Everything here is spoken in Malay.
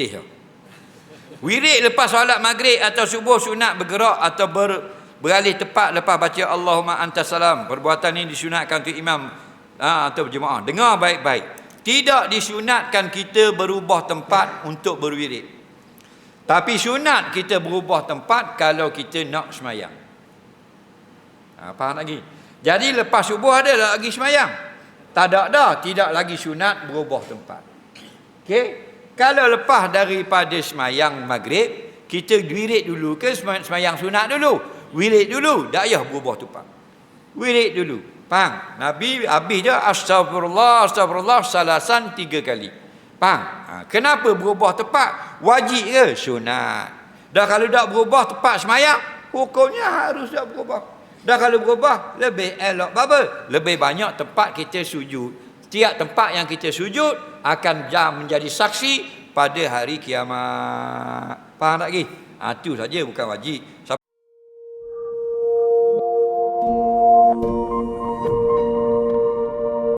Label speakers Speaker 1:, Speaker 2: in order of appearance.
Speaker 1: letih. Wirid lepas solat maghrib atau subuh sunat bergerak atau ber, beralih tepat lepas baca Allahumma antas salam. Perbuatan ini disunatkan untuk imam ha, atau berjemaah. Dengar baik-baik. Tidak disunatkan kita berubah tempat untuk berwirid. Tapi sunat kita berubah tempat kalau kita nak semayang. Ha, faham lagi? Jadi lepas subuh ada lagi semayang. Tak ada dah, tidak lagi sunat berubah tempat. Okey? Kalau lepas daripada semayang maghrib, kita wirid dulu ke semayang sunat dulu? Wirid dulu, tak payah berubah tempat. Wirid dulu. Faham? Nabi habis je astagfirullah, astagfirullah salasan tiga kali. Faham? Ha, kenapa berubah tempat? Wajib ke? Sunat. Dah kalau tak berubah tempat semayang, hukumnya harus tak berubah. Dah kalau berubah, lebih elok apa? Lebih banyak tempat kita sujud. Setiap tempat yang kita sujud akan menjadi saksi pada hari kiamat. Faham tak lagi? Ha, itu saja bukan wajib.